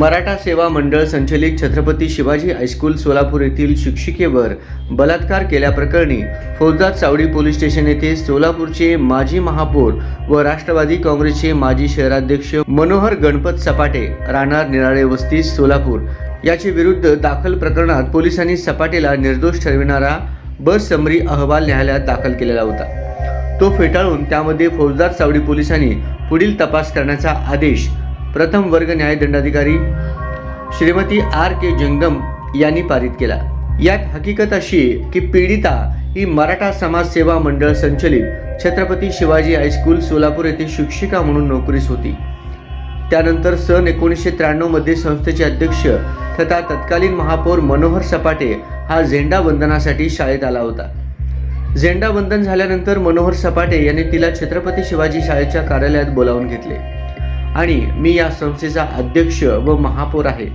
मराठा सेवा मंडळ संचलित छत्रपती शिवाजी हायस्कूल सोलापूर येथील शिक्षिकेवर बलात्कार केल्याप्रकरणी फौजदार चावडी पोलीस स्टेशन येथे सोलापूरचे माजी महापौर व राष्ट्रवादी काँग्रेसचे माजी शहराध्यक्ष मनोहर गणपत सपाटे राहणार निराळे वस्ती सोलापूर. याचे विरुद्ध दाखल प्रकरणात पोलिसांनी सपाटेला निर्दोष ठरविणारा बसमरी अहवाल न्यायालयात दाखल केलेला होता. तो फेटाळून त्यामध्ये फौजदार चावडी पोलिसांनी पुढील तपास करण्याचा आदेश प्रथम वर्ग न्यायदंडाधिकारी श्रीमती आर के जंगम यांनी पारित केला. यात हकीकत अशी आहे की पीडिता ही मराठा समाज सेवा मंडळ संचलित छत्रपती शिवाजी हायस्कूल सोलापूर येथे शिक्षिका म्हणून नोकरीस होती. त्यानंतर सन एकोणीसशे त्र्याण्णवमध्ये संस्थेचे अध्यक्ष तथा तत्कालीन महापौर मनोहर सपाटे हा झेंडा वंदनासाठी शाळेत आला होता. झेंडा वंदन झाल्यानंतर मनोहर सपाटे यांनी तिला छत्रपती शिवाजी शाळेच्या कार्यालयात बोलावून घेतले. आणि मी या संस्थेचा अध्यक्ष व महापौर आहे.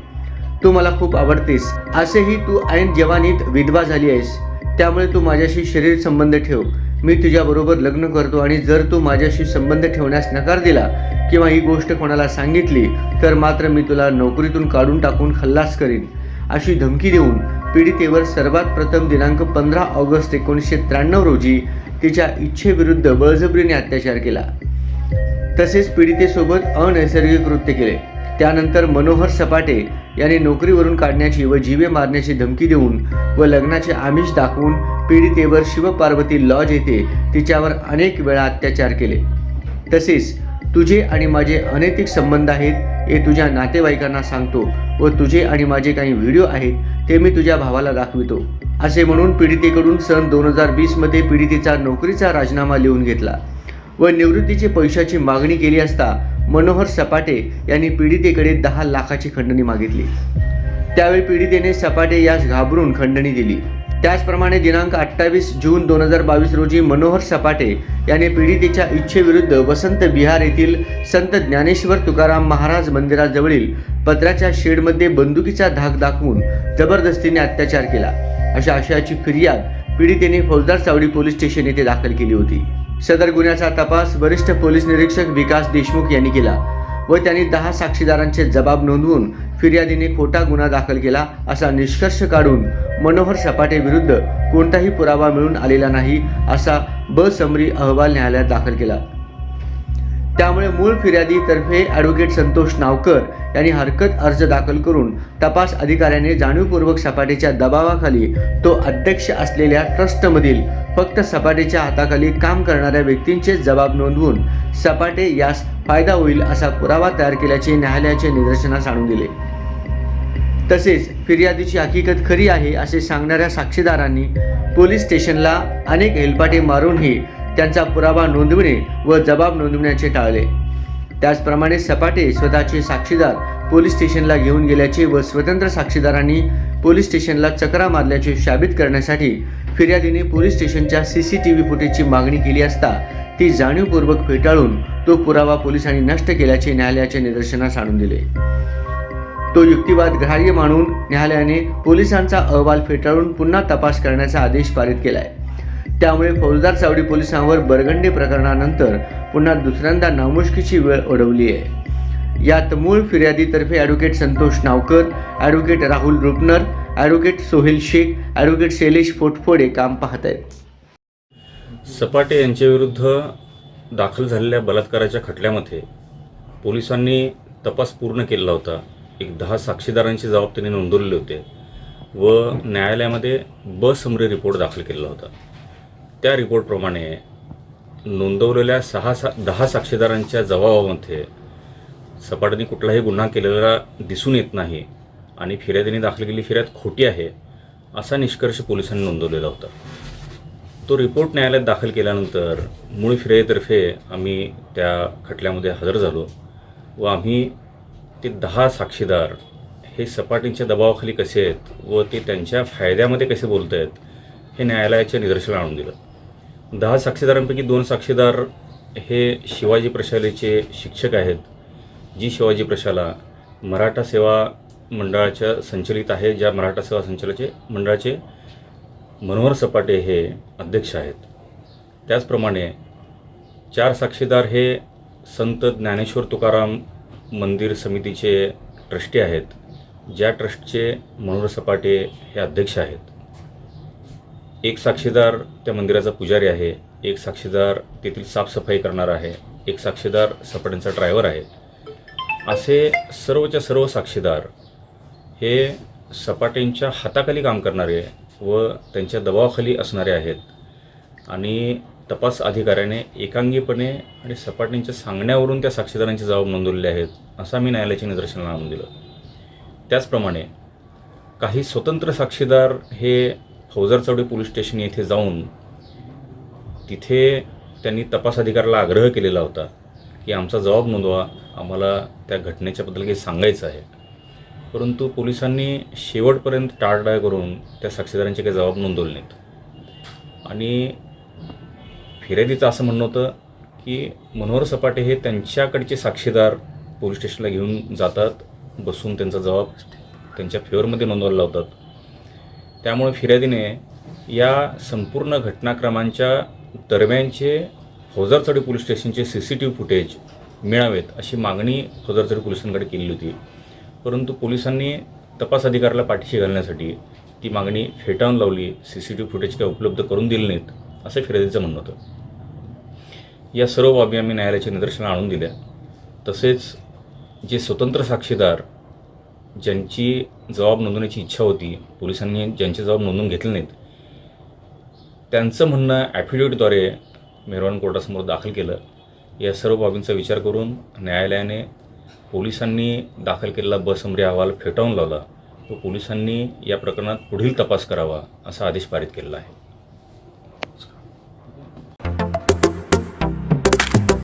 तू मला खूप आवडतेस. असेही तू ऐन जवानीत विधवा झाली आहेस. त्यामुळे तू माझ्याशी शरीर संबंध ठेव. मी तुझ्याबरोबर लग्न करतो आणि जर तू माझ्याशी संबंध ठेवण्यास नकार दिला किंवा ही गोष्ट कोणाला सांगितली तर मात्र मी तुला नोकरीतून काढून टाकून खल्लास करीन. अशी धमकी देऊन पीडितेवर सर्वात प्रथम दिनांक पंधरा ऑगस्ट एकोणीसशे त्र्याण्णव रोजी तिच्या इच्छेविरुद्ध बळजबरीने अत्याचार केला. तसेच पीडितेसोबत अनैसर्गिक कृत्य केले. त्यानंतर मनोहर सपाटे यांनी नोकरीवरून काढण्याची व जीवे मारण्याची धमकी देऊन व लग्नाचे आमिष दाखवून पीडितेवर शिवपार्वती लॉज येथे तिच्यावर अनेक वेळा अत्याचार केले. तसेच तुझे आणि माझे अनैतिक संबंध आहेत हे तुझ्या नातेवाईकांना सांगतो व तुझे आणि माझे काही व्हिडिओ आहेत ते मी तुझ्या भावाला दाखवितो. असे म्हणून पीडितेकडून सन दोन हजार वीसमध्ये पीडितेचा नोकरीचा राजीनामा लिहून घेतला. व निवृत्तीचे पैशाची मागणी केली असता मनोहर सपाटे यांनी पीडितेकडे दहा लाखाची खंडणी मागितली. त्यावेळी पीडितेने सपाटे यास घाबरून खंडणी दिली. त्याचप्रमाणे दिनांक अठ्ठावीस जून दोन हजार बावीस रोजी मनोहर सपाटे याने पीडितेच्या इच्छेविरुद्ध वसंत बिहार येथील संत ज्ञानेश्वर तुकाराम महाराज मंदिराजवळील पत्राच्या शेडमध्ये बंदुकीचा धाक दाखवून जबरदस्तीने अत्याचार केला. अशा आशयाची फिर्याद पीडितेने फौजदार सावडी पोलीस स्टेशन येथे दाखल केली होती. सदर गुन्ह्याचा तपास वरिष्ठ पोलीस निरीक्षक विकास देशमुख यांनी केला व त्यांनी दहा साक्षीदारांचे जबाब नोंदवून फिर्यादीने खोटा गुन्हा दाखल केला असा निष्कर्ष काढून मनोहर सपाटे विरुद्ध कोणताही पुरावा मिळून आलेला नाही असा बसमरी अहवाल न्यायालयात दाखल केला. त्यामुळे मूळ फिर्यादीतर्फे ॲडव्होकेट संतोष नावकर यांनी हरकत अर्ज दाखल करून तपास अधिकाऱ्याने जाणीवपूर्वक सपाटेच्या दबावाखाली तो अध्यक्ष असलेल्या ट्रस्टमधील फक्त सपाटेच्या हाताखाली काम करणाऱ्या व्यक्तींचे जबाब नोंदवून सपाटे यास फायदा होईल असा पुरावा तयार केल्याचे न्यायालयाचे निदर्शनास आणून दिले. तसेच फिर्यादीची हकीकत खरी आहे असे सांगणाऱ्या साक्षीदारांनी पोलीस स्टेशनला अनेक हेलपाटे मारूनही त्यांचा पुरावा नोंदविणे व जबाब नोंदविण्याचे टाळले. त्याचप्रमाणे सपाटे स्वतःचे साक्षीदार पोलीस स्टेशनला घेऊन गेल्याचे व स्वतंत्र साक्षीदारांनी पोलीस स्टेशनला चकरा मारल्याचे साबित करण्यासाठी फिर्यादीने पोलीस स्टेशनच्या सी सी टी व्ही फुटेजची मागणी केली असता ती जाणीवपूर्वक फेटाळून तो पुरावा पोलिसांनी नष्ट केल्याचे न्यायालयाच्या निदर्शनास आणून दिले. तो युक्तिवाद ग्राह्य मानून न्यायालयाने पोलिसांचा अहवाल फेटाळून पुन्हा तपास करण्याचा आदेश पारित केलाय. त्यामुळे फौजदार चावडी पोलिसांवर बरगंडी प्रकरणानंतर पुन्हा दुसऱ्यांदा नामुष्कीची वेळ ओढवली आहे यात मूळ फिर्यादीतर्फे advocate Santosh Navkar advocate Rahul Rupnar advocate Sohel Shaikh advocate Shailesh Potphode काम पाहत आहेत सपाटे यांच्याविरुद्ध दाखल झालेल्या बलात्काराच्या खटल्यामध्ये पोलिसांनी तपास पूर्ण केलेला होता. एक दहा साक्षीदारांची जबाब त्यांनी नोंदवलेले होते व न्यायालयामध्ये बसमरी रिपोर्ट दाखल केलेला होता. त्या रिपोर्टप्रमाणे नोंदवलेल्या सहा सा दहा साक्षीदारांच्या जबाबामध्ये सपाटने कुठलाही गुन्हा केलेला दिसून येत नाही. आणि फिर्यादीने दाखल केलेली फिर्याद खोटी आहे असा निष्कर्ष पोलिसांनी नोंदवलेला होता. तो रिपोर्ट न्यायालयात दाखल केल्यानंतर मूळ फिर्यादीतर्फे आम्ही त्या खटल्यामध्ये हजर झालो व आम्ही ते दहा साक्षीदार हे सपाटींच्या दबावाखाली कसे आहेत व ते त्यांच्या फायद्यामध्ये कसे बोलत आहेत हे न्यायालयाच्या निदर्शनाला आणून दिलं. दहा साक्षीदारांपैकी दोन साक्षीदार हे शिवाजी प्रशालेचे शिक्षक आहेत जी शिवाजी प्रशाला मराठा सेवा मंडळाच्या संचलित आहे ज्या मराठा सेवा संचलाचे मंडळाचे मनोहर सपाटे हे अध्यक्ष आहेत. त्याचप्रमाणे चार साक्षीदार हे संत ज्ञानेश्वर तुकाराम मंदिर समितीचे ट्रस्टी आहेत ज्या ट्रस्टचे मनोहर सपाटे हे अध्यक्ष आहेत. एक साक्षीदार त्या मंदिराचा पुजारी आहे एक साक्षीदार तेथील साफसफाई करणार आहे एक साक्षीदार सपाट्यांचा ड्रायव्हर आहे. असे सर्वच्या सर्व साक्षीदार हे सपाट्यांच्या हाताखाली काम करणारे व त्यांच्या दबावाखाली असणारे आहेत. आणि तपास अधिकाऱ्याने एकांगीपणे आणि सपाटेंच्या सांगण्यावरून त्या साक्षीदारांचे जबाब नोंदवलेले आहेत असं मी न्यायालयाच्या निदर्शनाला आणून दिलं. त्याचप्रमाणे काही स्वतंत्र साक्षीदार हे फौजर चौडे पोलीस स्टेशन येथे जाऊन तिथे त्यांनी तपास अधिकाऱ्याला आग्रह केलेला होता की आमचा जबाब नोंदवा आम्हाला त्या घटनेच्याबद्दल काही सांगायचं आहे. परंतु पोलिसांनी शेवटपर्यंत टाळटाळ करून त्या साक्षीदारांचे काही जबाब नोंदवले नाहीत. आणि फिर्यादीचं असं म्हणणं होतं की मनोहर सपाटे हे त्यांच्याकडचे साक्षीदार पोलीस स्टेशनला घेऊन जातात बसून त्यांचा जबाब त्यांच्या फेवरमध्ये नोंदवला लावतात. त्यामुळे फिर्यादीने या संपूर्ण घटनाक्रमांच्या दरम्यानचे फौजरचडी पोलीस स्टेशनचे C C T V footage मिळावेत अशी मागणी फौजरचडी पोलिसांकडे केली होती. परंतु पोलिसांनी तपास अधिकाऱ्याला पाठीशी घालण्यासाठी ती मागणी फेटाळून लावली C C T V footage काही उपलब्ध करून दिले नाहीत असं फिर्यादीचं म्हणणं होतं. या सर्व बाबी आम्ही न्यायालयाच्या निदर्शनाला आणून दिल्या. तसेच जे स्वतंत्र साक्षीदार ज्यांची जबाब नोंदवण्याची इच्छा होती पोलिसांनी ज्यांचे जबाब नोंदवून घेतले नाहीत त्यांचं म्हणणं ॲफिडेविटद्वारे मेहरवान कोर्टासमोर दाखल केलं. या सर्व बाबींचा विचार करून न्यायालयाने पोलिसांनी दाखल केलेला बसमरी अहवाल फेटाळून लावला. तो पोलिसांनी या प्रकरणात पुढील तपास करावा असा आदेश पारित केलेला आहे.